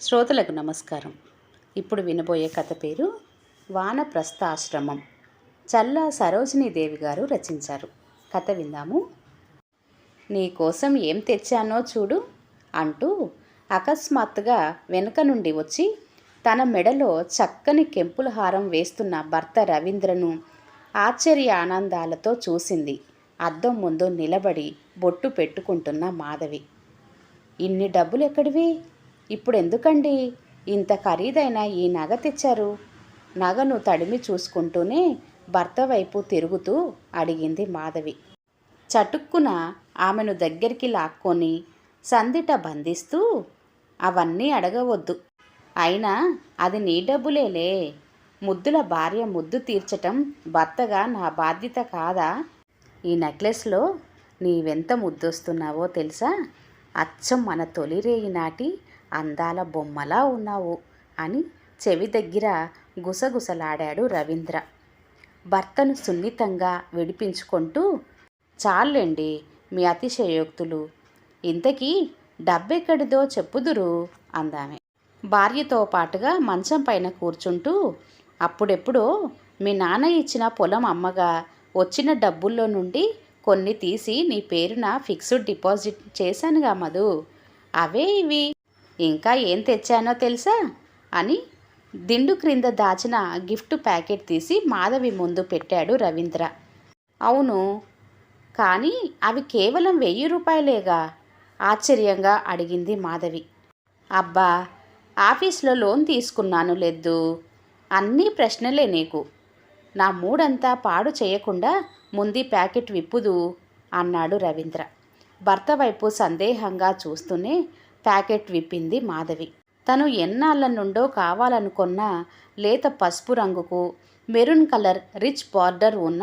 శ్రోతలకు నమస్కారం. ఇప్పుడు వినబోయే కథ పేరు వానప్రస్థాశ్రమం. చల్లా సరోజినీదేవి గారు రచించారు. కథ విందాము. నీ కోసం ఏం తెచ్చానో చూడు అంటూ అకస్మాత్తుగా వెనుక నుండి వచ్చి తన మెడలో చక్కని కెంపుల హారం వేస్తున్న భర్త రవీంద్రను ఆశ్చర్య ఆనందాలతో చూసింది. అద్దం ముందు నిలబడి బొట్టు పెట్టుకుంటున్న మాధవి. ఇన్ని డబ్బులు ఎక్కడివి ఇప్పుడు ఎందుకండి ఇంత ఖరీదైన ఈ నగ తెచ్చారు. నగను తడిమి చూసుకుంటూనే భర్త వైపు తిరుగుతూ అడిగింది మాధవి. చటుక్కున ఆమెను దగ్గరికి లాక్కొని సందిట బంధిస్తూ అవన్నీ అడగవద్దు. అయినా అది నీ డబ్బులేలే. ముద్దుల భార్య ముద్దు తీర్చటం భర్తగా నా బాధ్యత కాదా? ఈ నెక్లెస్లో నీవెంత ముద్దొస్తున్నావో తెలుసా? అచ్చం మన తొలి రేయి నాటి అందాల బొమ్మలా ఉన్నావు అని చెవి దగ్గర గుసగుసలాడాడు రవీంద్ర. భర్తను సున్నితంగా విడిపించుకుంటూ చాలండి మీ అతిశయోక్తులు. ఇంతకీ డబ్బెక్కడిదో చెప్పుదురు అందామె. భార్యతో పాటుగా మంచం పైన కూర్చుంటూ అప్పుడెప్పుడో మీ నాన్న ఇచ్చిన పొలం అమ్మగా వచ్చిన డబ్బుల్లో నుండి కొన్ని తీసి నీ పేరున ఫిక్స్డ్ డిపాజిట్ చేశానుగా మధు. అవే ఇవి. ఇంకా ఏం తెచ్చానో తెలుసా? అని దిండు క్రింద దాచిన గిఫ్ట్ ప్యాకెట్ తీసి మాధవి ముందు పెట్టాడు రవీంద్ర. అవును కానీ అవి కేవలం వెయ్యి రూపాయలేగా? ఆశ్చర్యంగా అడిగింది మాధవి. అబ్బా ఆఫీస్లో లోన్ తీసుకున్నాను లేదు అన్నీ ప్రశ్నలే నీకు. నా మూడంతా పాడు చేయకుండా ముందు ప్యాకెట్ విప్పుదు అన్నాడు రవీంద్ర. భర్త వైపు సందేహంగా చూస్తూనే ప్యాకెట్ విప్పింది మాధవి. తను ఎన్నాళ్ళ నుండో కావాలనుకున్న లేత పసుపు రంగుకు మెరూన్ కలర్ రిచ్ బార్డర్ ఉన్న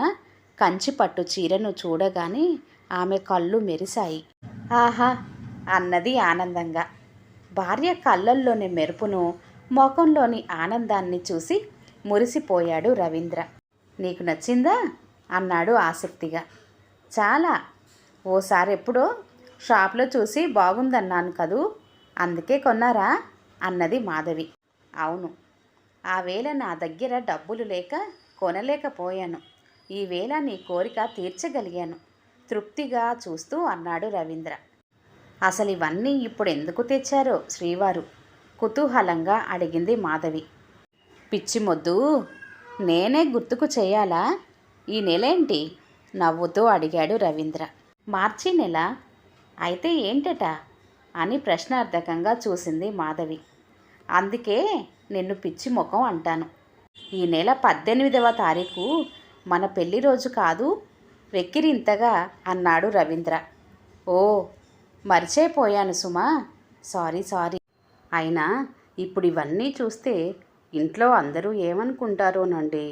కంచిపట్టు చీరను చూడగానే ఆమె కళ్ళు మెరిశాయి. ఆహా! అన్నది ఆనందంగా. భార్య కళ్ళల్లోని మెరుపును ముఖంలోని ఆనందాన్ని చూసి మురిసిపోయాడు రవీంద్ర. నీకు నచ్చిందా? అన్నాడు ఆసక్తిగా. చాలా. ఓసారి ఎప్పుడో షాప్లో చూసి బాగుందన్నాను కదూ? అందుకే కొన్నారా? అన్నది మాధవి. అవును. ఆ వేళ నా దగ్గర డబ్బులు లేక కొనలేకపోయాను. ఈవేళ నీ కోరిక తీర్చగలిగాను. తృప్తిగా చూస్తూ అన్నాడు రవీంద్ర. అసలు ఇవన్నీ ఇప్పుడు ఎందుకు తెచ్చారో శ్రీవారు కుతూహలంగా అడిగింది మాధవి. పిచ్చి మొద్దు నేనే గుర్తుకు చేయాలా? ఈ నెలేంటి? నవ్వుతూ అడిగాడు రవీంద్ర. మార్చి నెల అయితే ఏంటట? అని ప్రశ్నార్థకంగా చూసింది మాధవి. అందుకే నిన్ను పిచ్చి ముఖం అంటాను. ఈ నెల పద్దెనిమిదవ తారీఖు మన పెళ్ళి రోజు కాదు వెక్కిరింతగా అన్నాడు రవీంద్ర. ఓ మర్చేపోయాను సుమా. Sorry sorry. అయినా ఇప్పుడు ఇవన్నీ చూస్తే ఇంట్లో అందరూ ఏమనుకుంటారోనండి?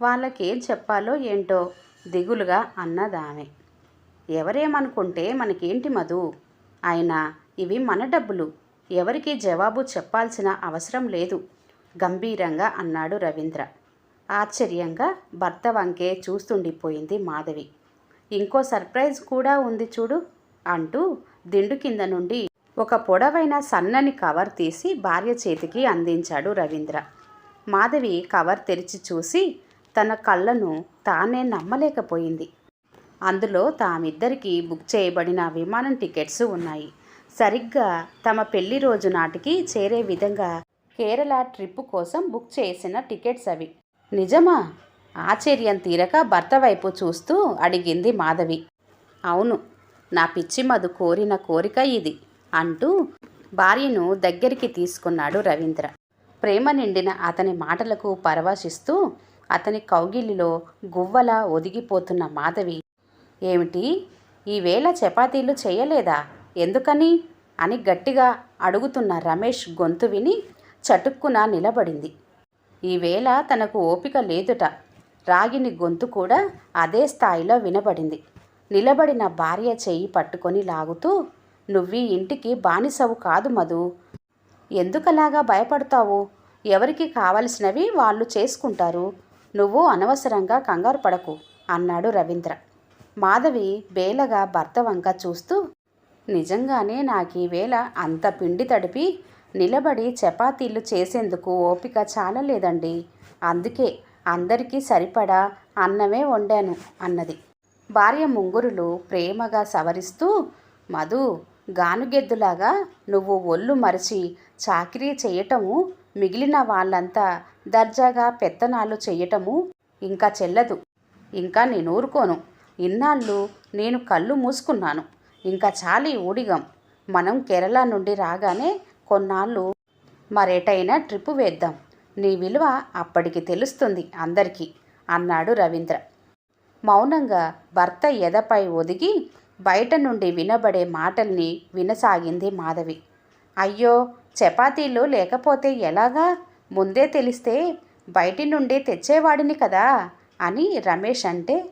వాళ్ళకేం చెప్పాలో ఏంటో దిగులుగా అన్నదామె. ఎవరేమనుకుంటే మనకేంటి మధు? అయినా ఇవి మన డబ్బులు. ఎవరికి జవాబు చెప్పాల్సిన అవసరం లేదు. గంభీరంగా అన్నాడు రవీంద్ర. ఆశ్చర్యంగా భర్త వంకే చూస్తుండిపోయింది మాధవి. ఇంకో సర్ప్రైజ్ కూడా ఉంది చూడు అంటూ దిండు కింద నుండి ఒక పొడవైన సన్నని కవర్ తీసి భార్య చేతికి అందించాడు రవీంద్ర. మాధవి కవర్ తెరిచి చూసి తన కళ్ళను తానే నమ్మలేకపోయింది. అందులో తామిద్దరికీ బుక్ చేయబడిన విమానం టికెట్స్ ఉన్నాయి. సరిగ్గా తమ పెళ్ళి రోజు నాటికి చేరే విధంగా కేరళ ట్రిప్ కోసం బుక్ చేసిన టికెట్స్ అవి. నిజమా? ఆశ్చర్యం తీరక భర్త వైపు చూస్తూ అడిగింది మాధవి. అవును నా పిచ్చి మధు కోరిన కోరిక ఇది అంటూ భార్యను దగ్గరికి తీసుకున్నాడు రవీంద్ర. ప్రేమ నిండిన అతని మాటలకు పరవశిస్తూ అతని కౌగిలిలో గువ్వలా ఒదిగిపోతున్న మాధవి ఏమిటి? ఈవేళ చపాతీలు చేయలేదా? ఎందుకని? అని గట్టిగా అడుగుతున్న రమేష్ గొంతు విని చటుక్కున నిలబడింది. ఈవేళ తనకు ఓపిక లేదుట. రాగిని గొంతు కూడా అదే స్థాయిలో వినబడింది. నిలబడిన భార్య చెయ్యి పట్టుకొని లాగుతూ నువ్వీ ఇంటికి బానిసవు కాదు మధు. ఎందుకలాగా భయపడతావు? ఎవరికి కావలసినవి వాళ్ళు చేసుకుంటారు. నువ్వు అనవసరంగా కంగారు పడకు అన్నాడు రవీంద్ర. మాధవి బేలగా భర్త వంక చూస్తూ నిజంగానే నాకు ఈవేళ అంత పిండి తడిపి నిలబడి చపాతీలు చేసేందుకు ఓపిక చాలలేదండి. అందుకే అందరికీ సరిపడా అన్నమే వండాను అన్నది. భార్య ముంగురులు ప్రేమగా సవరిస్తూ మధు గానుగెద్దులాగా నువ్వు ఒళ్ళు మరిచి చాకిరీ చేయటము మిగిలిన వాళ్ళంతా దర్జాగా పెత్తనాలు చేయటము ఇంకా చెల్లదు. ఇంకా నేను ఊరుకోను. ఇన్నాళ్ళు నేను కళ్ళు మూసుకున్నాను. ఇంకా చాలి ఊడిగం. మనం కేరళ నుండి రాగానే కొన్నాళ్ళు మరేటైనా ట్రిప్ వేద్దాం. నీ విలువ అప్పటికి తెలుస్తుంది అందరికీ అన్నాడు రవీంద్ర. మౌనంగా భర్త ఎదపై ఒదిగి బయట నుండి వినబడే మాటల్ని వినసాగింది మాధవి. అయ్యో చపాతీలు లేకపోతే ఎలాగా? ముందే తెలిస్తే బయటి నుండి తెచ్చేవాడిని కదా అని రమేష్ అంటే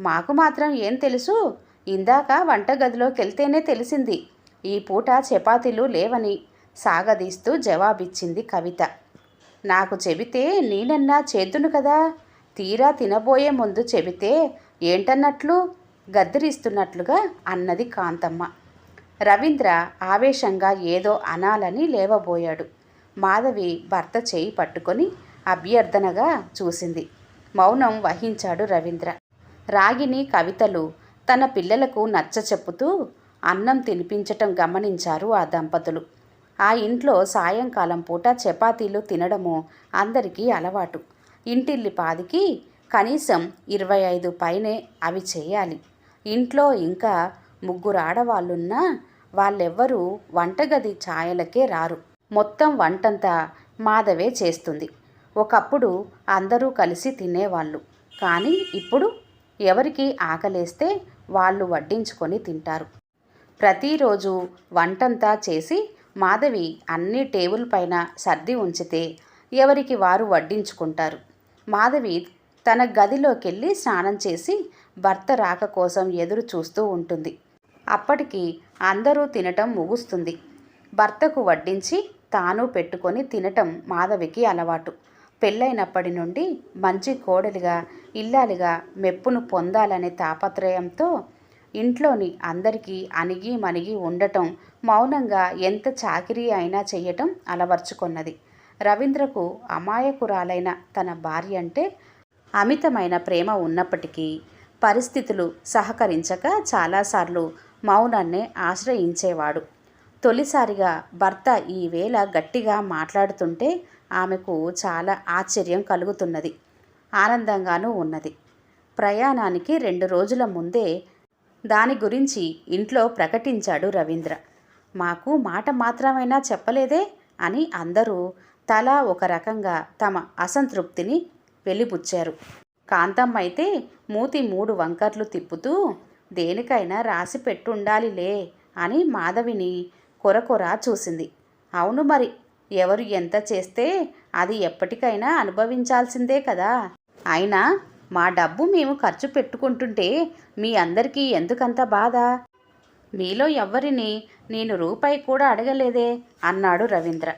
మాకు మాత్రం ఏం తెలుసు? ఇందాక వంటగదిలోకి వెళ్తేనే తెలిసింది. ఈ పూట చపాతీలు లేవని సాగదీస్తూ జవాబిచ్చింది కవిత. నాకు చెబితే నేనన్నా చేద్దును కదా? తీరా తినబోయే ముందు చెబితే ఏంటన్నట్లు? గద్దరిస్తున్నట్లుగా అన్నది కాంతమ్మ. రవీంద్ర ఆవేశంగా ఏదో అనాలని లేవబోయాడు. మాధవి భర్త చేయి పట్టుకొని అభ్యర్థనగా చూసింది. మౌనం వహించాడు రవీంద్ర. రాగిని కవితలు తన పిల్లలకు నచ్చ చెప్పుతూ అన్నం తినిపించటం గమనించారు ఆ దంపతులు. ఆ ఇంట్లో సాయంకాలం పూట చపాతీలు తినడము అందరికీ అలవాటు. ఇంటిల్లి పాదికి కనీసం ఇరవై ఐదు పైనే అవి చేయాలి. ఇంట్లో ఇంకా ముగ్గురు ఆడవాళ్ళున్నా వాళ్ళెవ్వరూ వంటగది ఛాయలకే రారు. మొత్తం వంటంతా మాధవే చేస్తుంది. ఒకప్పుడు అందరూ కలిసి తినేవాళ్ళు. కానీ ఇప్పుడు ఎవరికి ఆకలేస్తే వాళ్ళు వడ్డించుకొని తింటారు. ప్రతిరోజు వంటంతా చేసి మాధవి అన్ని టేబుల్ పైన సర్ది ఉంచితే ఎవరికి వారు వడ్డించుకుంటారు. మాధవి తన గదిలోకెళ్ళి స్నానం చేసి భర్త రాక కోసం ఎదురు చూస్తూ ఉంటుంది. అప్పటికి అందరూ తినటం ముగుస్తుంది. భర్తకు వడ్డించి తాను పెట్టుకొని తినటం మాధవికి అలవాటు. పెళ్ళైనప్పటి నుండి మంచి కోడలిగా ఇల్లాలిగా మెప్పును పొందాలనే తాపత్రయంతో ఇంట్లోని అందరికీ అణిగి మణిగి ఉండటం మౌనంగా ఎంత చాకిరీ అయినా చేయటం అలవర్చుకున్నది. రవీంద్రకు అమాయకురాలైన తన భార్య అంటే అమితమైన ప్రేమ ఉన్నప్పటికీ పరిస్థితులు సహకరించక చాలాసార్లు మౌనాన్నే ఆశ్రయించేవాడు. తొలిసారిగా భర్త ఈవేళ గట్టిగా మాట్లాడుతుంటే ఆమెకు చాలా ఆశ్చర్యం కలుగుతున్నది. ఆనందంగానూ ఉన్నది. ప్రయాణానికి రెండు రోజుల ముందే దాని గురించి ఇంట్లో ప్రకటించాడు రవీంద్ర. మాకు మాట మాత్రమైనా చెప్పలేదే అని అందరూ తలా ఒక రకంగా తమ అసంతృప్తిని వెలిబుచ్చారు. కాంతమ్మ అయితే మూతి మూడు వంకర్లు తిప్పుతూ దేనికైనా రాసి పెట్టుండాలిలే అని మాధవిని కొరకొర చూసింది. అవును మరి ఎవరు ఎంత చేస్తే అది ఎప్పటికైనా అనుభవించాల్సిందే కదా. అయినా మా డబ్బు మేము ఖర్చు పెట్టుకుంటుంటే మీ అందరికీ ఎందుకంత బాధ? మీలో ఎవ్వరిని నేను రూపాయి కూడా అడగలేదే అన్నాడు రవీంద్ర.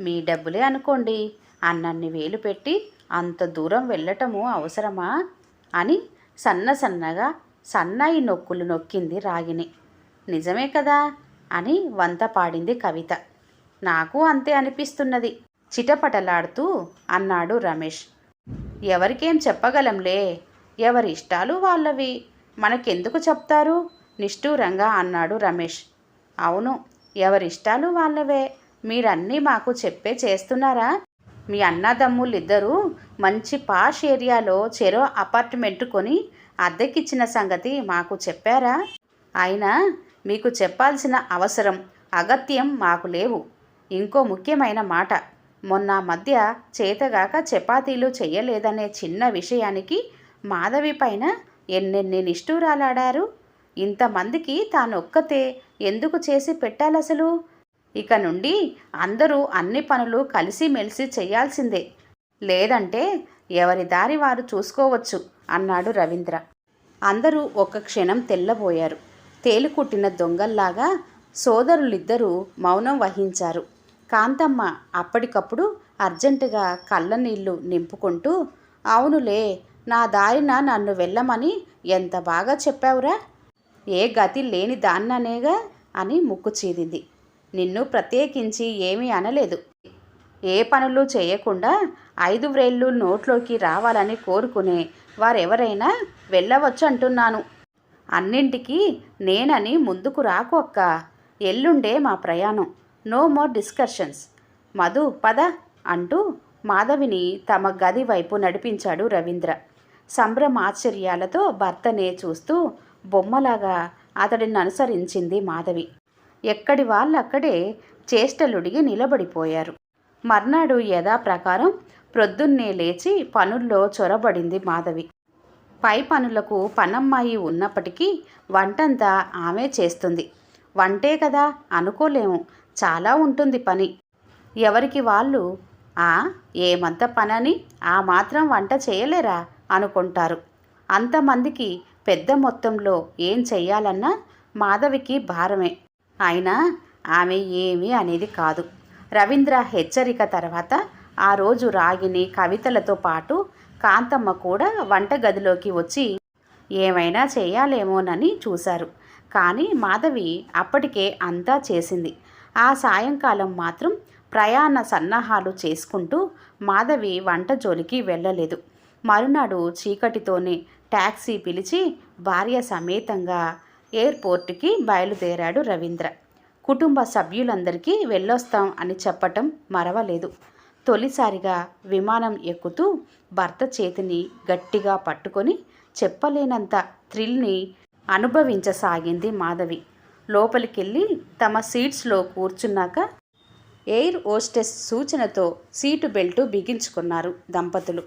మీ డబ్బులే అనుకోండి అన్నన్ని వేలు పెట్టి అంత దూరం వెళ్ళటము అవసరమా? అని సన్న సన్నగా సన్నాయి నొక్కులు నొక్కింది రాగిని నిజమే కదా అని వంత పాడింది కవిత. నాకు అంతే అనిపిస్తున్నది. చిటపటలాడుతూ అన్నాడు రమేష్. ఎవరికేం చెప్పగలంలే. ఎవరి ఇష్టాలు వాళ్ళవి. మనకెందుకు చెప్తారు? నిష్ఠూరంగా అన్నాడు రమేష్. అవును ఎవరిష్టాలు వాళ్ళవే. మీరన్నీ మాకు చెప్పే చేస్తున్నారా? మీ అన్నదమ్ములిద్దరూ మంచి పాష్ ఏరియాలో చెరో అపార్ట్మెంట్ కొని అద్దెకిచ్చిన సంగతి మాకు చెప్పారా? అయినా మీకు చెప్పాల్సిన అవసరం అగత్యం మాకు లేవు. ఇంకో ముఖ్యమైన మాట. మొన్న మధ్య చేతగాక చపాతీలు చెయ్యలేదనే చిన్న విషయానికి మాధవి పైన ఎన్నెన్ని నిష్ఠూరాలాడారు. ఇంతమందికి తానొక్కతే ఎందుకు చేసి పెట్టాలసలు? ఇక నుండి అందరూ అన్ని పనులు కలిసిమెలిసి చేయాల్సిందే. లేదంటే ఎవరి దారి వారు చూసుకోవచ్చు అన్నాడు రవీంద్ర. అందరూ ఒక క్షణం తెల్లబోయారు. తేలుకుట్టిన దొంగల్లాగా సోదరులిద్దరూ మౌనం వహించారు. కాంతమ్మ అప్పటికప్పుడు అర్జెంటుగా కళ్ళ నీళ్ళు నింపుకుంటూ అవునులే నా దారిన నన్ను వెళ్ళమని ఎంత బాగా చెప్పావురా? ఏ గతి లేని దాన్ననేగా? అని ముక్కు చీదింది. నిన్ను ప్రత్యేకించి ఏమీ అనలేదు. ఏ పనులు చేయకుండా ఐదు వ్రేళ్ళు నోట్లోకి రావాలని కోరుకునే వారెవరైనా వెళ్ళవచ్చు అంటున్నాను. అన్నింటికీ నేనని ముందుకు రాకు అక్క. ఎల్లుండే మా ప్రయాణం. No more discussions. మధు పద అంటూ మాధవిని తమ గది వైపు నడిపించాడు రవీంద్ర. సంభ్రమాశ్చర్యాలతో భర్తనే చూస్తూ బొమ్మలాగా అతడిని అనుసరించింది మాధవి. ఎక్కడి వాళ్ళక్కడే చేష్టలుడిగి నిలబడిపోయారు. మర్నాడు యథాప్రకారం ప్రొద్దున్నే లేచి పనుల్లో చొరబడింది మాధవి. పై పనులకు పనమ్మాయి ఉన్నప్పటికీ వంటంతా ఆమె చేస్తుంది. వంటే కదా అనుకోలేము. చాలా ఉంటుంది పని. ఎవరికి వాళ్ళు ఆ ఏమంత పనని? ఆ మాత్రం వంట చేయలేరా? అనుకుంటారు. అంతమందికి పెద్ద మొత్తంలో ఏం చెయ్యాలన్నా మాధవికి భారమే. అయినా ఆమె ఏమీ అనేది కాదు. రవీంద్ర హెచ్చరిక తర్వాత ఆ రోజు రాగిని కవితలతో పాటు కాంతమ్మ కూడా వంటగదిలోకి వచ్చి ఏమైనా చేయాలేమోనని చూశారు. కానీ మాధవి అప్పటికే అంతా చేసింది. ఆ సాయంకాలం మాత్రం ప్రయాణ సన్నాహాలు చేసుకుంటూ మాధవి వంట జోలికి వెళ్ళలేదు. మరునాడు చీకటితోనే ట్యాక్సీ పిలిచి భార్య సమేతంగా ఎయిర్పోర్ట్కి బయలుదేరాడు రవీంద్ర. కుటుంబ సభ్యులందరికీ వెళ్ళొస్తాం అని చెప్పటం మరవలేదు. తొలిసారిగా విమానం ఎక్కుతూ భర్త చేతిని గట్టిగా పట్టుకొని చెప్పలేనంత థ్రిల్ని అనుభవించసాగింది మాధవి. లోపలికెళ్ళి తమ సీట్స్లో కూర్చున్నాక ఎయిర్ హోస్టెస్ సూచనతో సీటు బెల్టు బిగించుకున్నారు దంపతులు.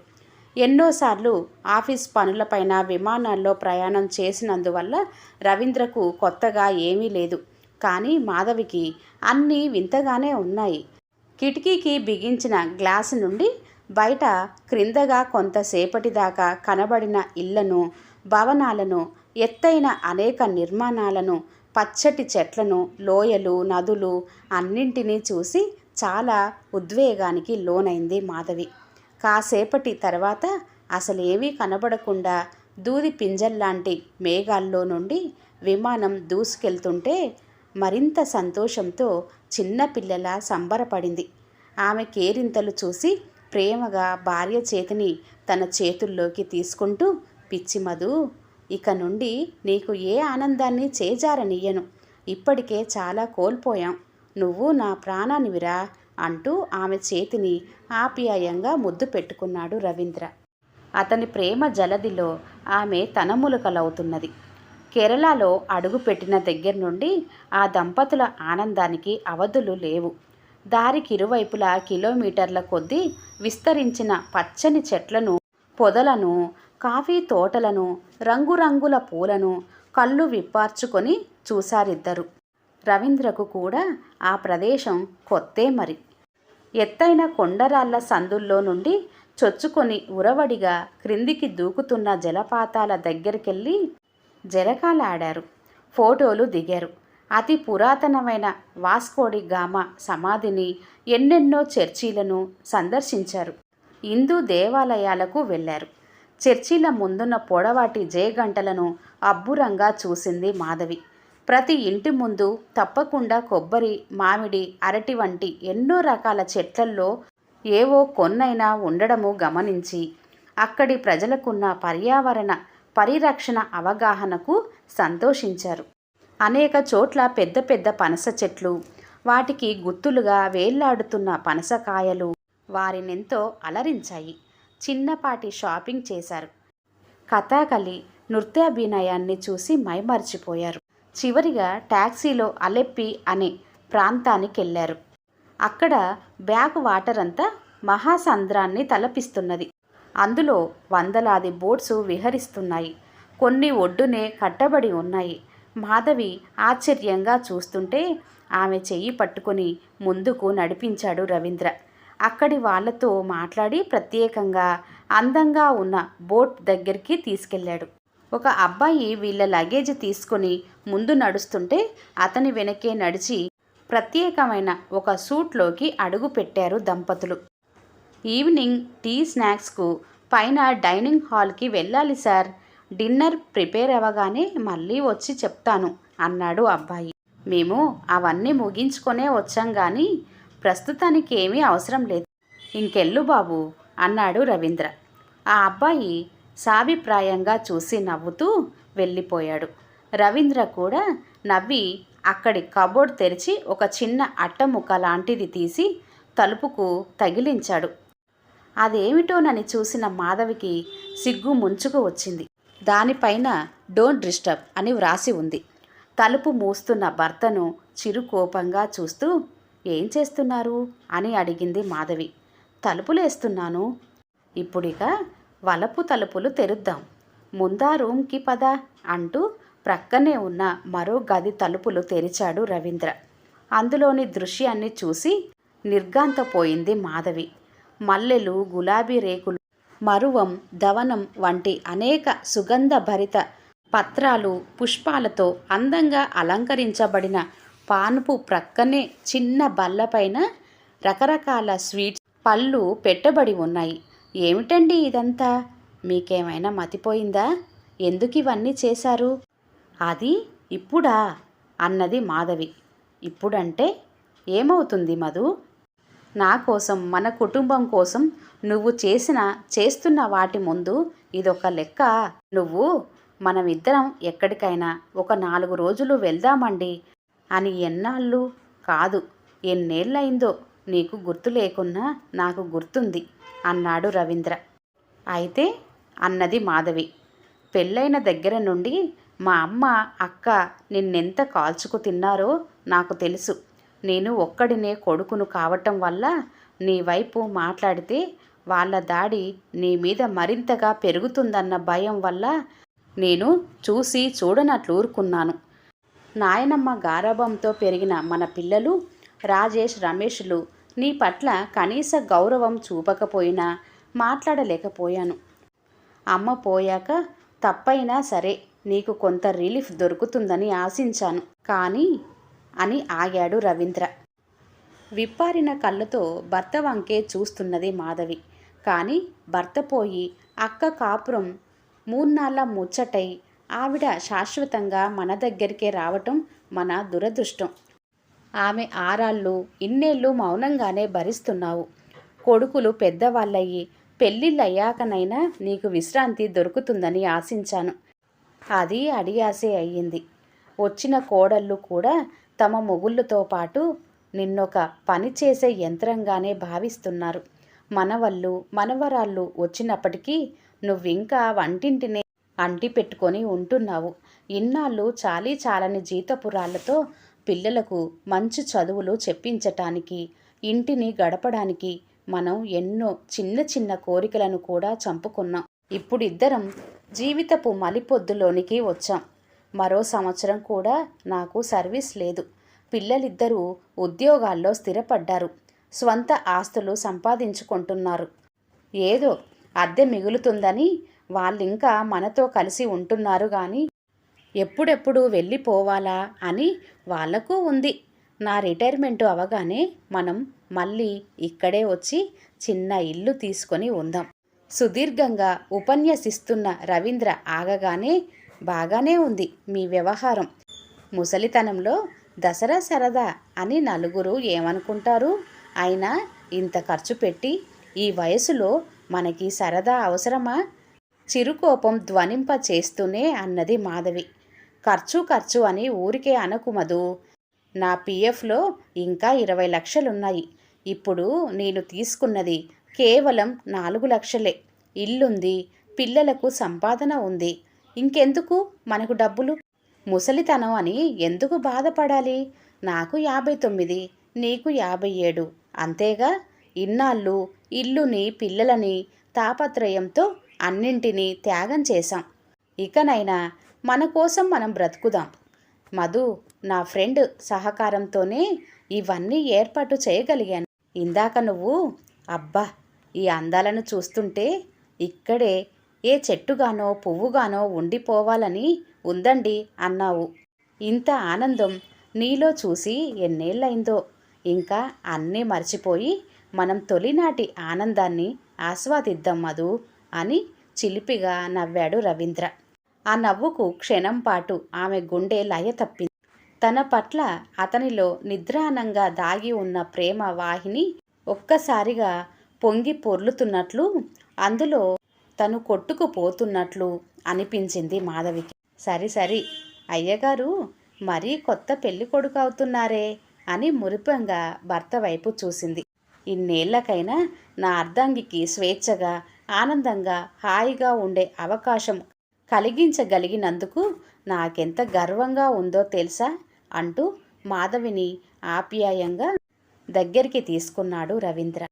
ఎన్నోసార్లు ఆఫీస్ పనులపైన విమానాల్లో ప్రయాణం చేసినందువల్ల రవీంద్రకు కొత్తగా ఏమీ లేదు. కానీ మాధవికి అన్నీ వింతగానే ఉన్నాయి. కిటికీకి బిగించిన గ్లాసు నుండి బయట క్రిందగా కొంతసేపటి దాకా కనబడిన ఇళ్ళను భవనాలను ఎత్తైన అనేక నిర్మాణాలను పచ్చటి చెట్లను లోయలు నదులు అన్నింటినీ చూసి చాలా ఉద్వేగానికి లోనైంది మాధవి. కాసేపటి తర్వాత అసలేమీ కనబడకుండా దూది పింజల్లాంటి మేఘాల్లో నుండి విమానం దూసుకెళ్తుంటే మరింత సంతోషంతో చిన్నపిల్లల సంబరపడింది. ఆమె కేరింతలు చూసి ప్రేమగా భార్య చేతిని తన చేతుల్లోకి తీసుకుంటూ పిచ్చి మధు ఇక నుండి నీకు ఏ ఆనందాన్ని చేజారనియ్యను. ఇప్పటికే చాలా కోల్పోయాం. నువ్వు నా ప్రాణానివిరా అంటూ ఆమె చేతిని ఆప్యాయంగా ముద్దు పెట్టుకున్నాడు రవీంద్ర. అతని ప్రేమ జలదిలో ఆమె తనములకలవుతున్నది కేరళలో అడుగుపెట్టిన దగ్గర నుండి ఆ దంపతుల ఆనందానికి అవధులు లేవు. దారికి ఇరువైపులా కిలోమీటర్ల కొద్దీ విస్తరించిన పచ్చని చెట్లను పొదలను కాఫీ తోటలను రంగురంగుల పూలను కళ్ళు విప్పార్చుకొని చూశారిద్దరు. రవీంద్రకు కూడా ఆ ప్రదేశం కొత్తే మరి. ఎత్తైన కొండరాళ్ళ సందుల్లో నుండి చొచ్చుకొని ఉరవడిగా క్రిందికి దూకుతున్న జలపాతాల దగ్గరికెళ్ళి జలకాలాడారు. ఫోటోలు దిగారు. అతి పురాతనమైన వాస్కోడి గామ సమాధిని ఎన్నెన్నో చర్చీలను సందర్శించారు. హిందూ దేవాలయాలకు వెళ్ళారు చర్చిల ముందున్న పొడవాటి జయగంటలను అబ్బురంగా చూసింది మాధవి. ప్రతి ఇంటి ముందు తప్పకుండా కొబ్బరి మామిడి అరటి వంటి ఎన్నో రకాల చెట్లల్లో ఏవో కొన్నైనా ఉండడము గమనించి అక్కడి ప్రజలకున్న పర్యావరణ పరిరక్షణ అవగాహనకు సంతోషించారు. అనేక చోట్ల పెద్ద పెద్ద పనస చెట్లు వాటికి గుత్తులుగా వేళ్ళాడుతున్న పనసకాయలు వారినెంతో అలరించాయి. చిన్నపాటి షాపింగ్ చేశారు. కథాకలి నృత్యాభినయాన్ని చూసి మైమర్చిపోయారు. చివరిగా ట్యాక్సీలో అలెప్పి అనే ప్రాంతానికి వెళ్ళారు అక్కడ బ్యాక్ వాటర్ అంతా మహాసంద్రాన్ని తలపిస్తున్నది. అందులో వందలాది బోట్స్ విహరిస్తున్నాయి. కొన్ని ఒడ్డునే కట్టబడి ఉన్నాయి. మాధవి ఆశ్చర్యంగా చూస్తుంటే ఆమె చెయ్యి పట్టుకుని ముందుకు నడిపించాడు రవీంద్ర. అక్కడి వాళ్ళతో మాట్లాడి ప్రత్యేకంగా అందంగా ఉన్న బోట్ దగ్గరికి తీసుకెళ్ళాడు. ఒక అబ్బాయి వీళ్ళ లగేజ్ తీసుకొని ముందు నడుస్తుంటే అతని వెనకే నడిచి ప్రత్యేకమైన ఒక సూట్లోకి అడుగు పెట్టారు దంపతులు. ఈవినింగ్ టీ స్నాక్స్కు పైన డైనింగ్ హాల్కి వెళ్ళాలి సార్. డిన్నర్ ప్రిపేర్ అవ్వగానే మళ్ళీ వచ్చి చెప్తాను అన్నాడు అబ్బాయి. మేము అవన్నీ ముగించుకొనే వచ్చాం కానీ ప్రస్తుతానికి ఏమీ అవసరం లేదు. ఇంకెళ్ళు బాబు అన్నాడు రవీంద్ర. ఆ అబ్బాయి సాభిప్రాయంగా చూసి నవ్వుతూ వెళ్ళిపోయాడు. రవీంద్ర కూడా నవ్వి అక్కడి కబోర్డ్ తెరిచి ఒక చిన్న అట్టముక్క లాంటిది తీసి తలుపుకు తగిలించాడు. అదేమిటోనని చూసిన మాధవికి సిగ్గు ముంచుకు వచ్చింది. దానిపైన డోంట్ డిస్టర్బ్ అని వ్రాసి ఉంది. తలుపు మూస్తున్న భర్తను చిరుకోపంగా చూస్తూ ఏం చేస్తున్నారు? అని అడిగింది మాధవి. తలుపులేస్తున్నాను. ఇప్పుడిక వలపు తలుపులు తెరుద్దాం. ముందా రూమ్కి పద అంటూ ప్రక్కనే ఉన్న మరో గది తలుపులు తెరిచాడు రవీంద్ర. అందులోని దృశ్యాన్ని చూసి నిర్గాంతపోయింది మాధవి. మల్లెలు గులాబీ రేకులు మరువం దవనం వంటి అనేక సుగంధభరిత పత్రాలు పుష్పాలతో అందంగా అలంకరించబడిన పానుపు ప్రక్కనే చిన్న బల్లపైన రకరకాల స్వీట్స్ పళ్ళు పెట్టబడి ఉన్నాయి. ఏమిటండి ఇదంతా? మీకేమైనా మతిపోయిందా? ఎందుకు ఇవన్నీ చేశారు? అది ఇప్పుడా? అన్నది మాధవి. ఇప్పుడంటే ఏమవుతుంది మధు? నా కోసం మన కుటుంబం కోసం నువ్వు చేసిన చేస్తున్న వాటి ముందు ఇదొక లెక్క. నువ్వు మనమిద్దరం ఎక్కడికైనా ఒక నాలుగు రోజులు వెళ్దామండి. అని ఎన్నాళ్ళు? కాదు ఎన్నేళ్ళయిందో నీకు గుర్తు లేకున్నా నాకు గుర్తుంది అన్నాడు రవీంద్ర. అయితే అన్నది మాధవి. పెళ్ళైన దగ్గర నుండి మా అమ్మ అక్క నిన్నెంత కాల్చుకు తిన్నారో నాకు తెలుసు. నేను ఒక్కడినే కొడుకును కావటం వల్ల నీ వైపు మాట్లాడితే వాళ్ళ దాడి నీ మీద మరింతగా పెరుగుతుందన్న భయం వల్ల నేను చూసి చూడనట్లు ఊరుకున్నాను నాయనమ్మ గారాభంతో పెరిగిన మన పిల్లలు రాజేష్ రమేష్లు నీ పట్ల కనీస గౌరవం చూపకపోయినా మాట్లాడలేకపోయాను. అమ్మ పోయాక తప్పైనా సరే నీకు కొంత రిలీఫ్ దొరుకుతుందని ఆశించాను. కానీ అని ఆగాడు రవీంద్ర. విప్పారిన కళ్ళతో భర్త వంకే చూస్తున్నది మాధవి. కానీ భర్త పోయి అక్క కాపురం మూన్నాళ్ళ ముచ్చటై ఆవిడ శాశ్వతంగా మన దగ్గరికే రావటం మన దురదృష్టం. ఆమె ఆరాళ్ళు ఇన్నేళ్ళు మౌనంగానే భరిస్తున్నావు. కొడుకులు పెద్దవాళ్ళయ్యి పెళ్ళిళ్ళయ్యాకనైనా నీకు విశ్రాంతి దొరుకుతుందని ఆశించాను. అది అడియాసే అయ్యింది. వచ్చిన కోడళ్ళు కూడా తమ మొగుళ్ళతో పాటు నిన్నొక పని చేసే యంత్రంగానే భావిస్తున్నారు. మనవళ్ళు మనవరాళ్ళు వచ్చినప్పటికీ నువ్వింకా వంటింటినే అంటి పెట్టుకొని ఉంటున్నావు. ఇన్నాళ్ళు చాలీ చాలని జీతపురాళ్ళతో పిల్లలకు మంచి చదువులు చెప్పించటానికి ఇంటిని గడపడానికి మనం ఎన్నో చిన్న చిన్న కోరికలను కూడా చంపుకున్నాం. ఇప్పుడు ఇద్దరం జీవితపు మలిపొద్దులోనికి వచ్చాం. మరో సంవత్సరం కూడా నాకు సర్వీస్ లేదు. పిల్లలిద్దరూ ఉద్యోగాల్లో స్థిరపడ్డారు. స్వంత ఆస్తులు సంపాదించుకుంటున్నారు. ఏదో అద్దె మిగులుతుందని వాళ్ళింకా మనతో కలిసి ఉంటున్నారు కానీ ఎప్పుడెప్పుడు వెళ్ళిపోవాలా అని వాళ్ళకు ఉంది. నా రిటైర్మెంట్ అవగానే మనం మళ్ళీ ఇక్కడే వచ్చి చిన్న ఇల్లు తీసుకొని ఉందాం. సుదీర్ఘంగా ఉపన్యసిస్తున్న రవీంద్ర ఆగగానే బాగానే ఉంది మీ వ్యవహారం. ముసలితనంలో దసరా సరదా అని నలుగురు ఏమనుకుంటారు? అయినా ఇంత ఖర్చు పెట్టి ఈ వయసులో మనకి సరదా అవసరమా? చిరుకోపం ధ్వనింప చేస్తూనే అన్నది మాధవి. ఖర్చు ఖర్చు అని ఊరికే అనకుమదు. నా పిఎఫ్లో ఇంకా ఇరవై లక్షలున్నాయి. ఇప్పుడు నేను తీసుకున్నది కేవలం నాలుగు లక్షలే. ఇల్లుంది పిల్లలకు సంపాదన ఉంది. ఇంకెందుకు మనకు డబ్బులు? ముసలితనం అని ఎందుకు బాధపడాలి? నాకు యాభై తొమ్మిది నీకు యాభై ఏడు. అంతేగా? ఇన్నాళ్ళు ఇల్లుని పిల్లలని తాపత్రయంతో అన్నింటినీ త్యాగం చేశాం. ఇకనైనా మన కోసం మనం బ్రతుకుదాం. మధు నా ఫ్రెండ్ సహకారంతోనే ఇవన్నీ ఏర్పాటు చేయగలిగాను. ఇందాక నువ్వు అబ్బా ఈ అందాలను చూస్తుంటే ఇక్కడే ఏ చెట్టుగానో పువ్వుగానో ఉండిపోవాలని ఉందండి అన్నావు. ఇంత ఆనందం నీలో చూసి ఎన్నేళ్ళైందో ఇంకా అన్నీ మర్చిపోయి మనం తొలినాటి ఆనందాన్ని ఆస్వాదిద్దాం మధు. అని చిలిపిగా నవ్వాడు రవీంద్ర. ఆ నవ్వుకు క్షణం పాటు ఆమె గుండె లయ తప్పింది. తన పట్ల అతనిలో నిద్రానంగా దాగి ఉన్న ప్రేమ వాహిని ఒక్కసారిగా పొంగి పొర్లుతున్నట్లు అందులో తను కొట్టుకుపోతున్నట్లు అనిపించింది మాధవికి. సరి సరి అయ్యగారు మరీ కొత్త పెళ్ళి కొడుకు అవుతున్నారే అని మురిపంగా భర్త వైపు చూసింది. ఇన్నేళ్ళకైనా నా అర్ధాంగికి స్వేచ్ఛగా ఆనందంగా హాయిగా ఉండే అవకాశం కలిగించగలిగినందుకు నాకెంత గర్వంగా ఉందో తెలుసా? అంటూ మాధవిని ఆప్యాయంగా దగ్గరికి తీసుకున్నాడు రవీంద్ర.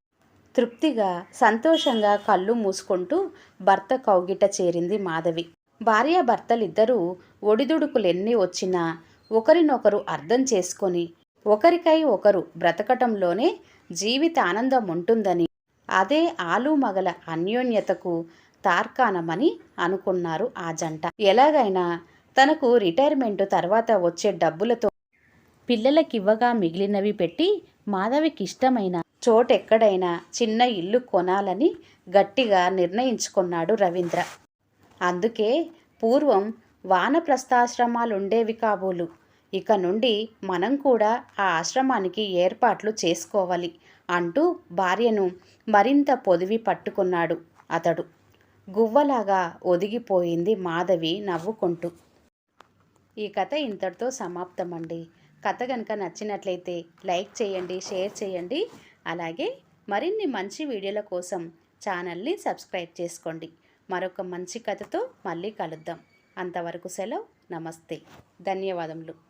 తృప్తిగా సంతోషంగా కళ్ళు మూసుకుంటూ భర్త కౌగిట చేరింది మాధవి. భార్యాభర్తలిద్దరూ ఒడిదుడుకులెన్ని వచ్చినా ఒకరినొకరు అర్థం చేసుకొని ఒకరికై ఒకరు బ్రతకటంలోనే జీవిత ఆనందం ఉంటుందని అదే ఆలు మగల అన్యోన్యతకు తార్కాణమని అనుకున్నారు ఆ జంట. ఎలాగైనా తనకు రిటైర్మెంట్ తర్వాత వచ్చే డబ్బులతో పిల్లలకివ్వగా మిగిలినవి పెట్టి మాధవికి ఇష్టమైన చోటెక్కడైనా చిన్న ఇల్లు కొనాలని గట్టిగా నిర్ణయించుకున్నాడు రవీంద్ర. అందుకే పూర్వం వానప్రస్థాశ్రమాలుండేవి కాబోలు. ఇక నుండి మనం కూడా ఆ ఆశ్రమానికి ఏర్పాట్లు చేసుకోవాలి అంటూ భార్యను మరింత పొదివి పట్టుకున్నాడు అతడు. గువ్వలాగా ఒదిగిపోయింది మాధవి నవ్వుకుంటూ. ఈ కథ ఇంతటితో సమాప్తమండి. కథ కనుక నచ్చినట్లయితే లైక్ చేయండి షేర్ చేయండి. అలాగే మరిన్ని మంచి వీడియోల కోసం ఛానల్ని సబ్స్క్రైబ్ చేసుకోండి. మరొక మంచి కథతో మళ్ళీ కలుద్దాం. అంతవరకు సెలవు. నమస్తే. ధన్యవాదములు.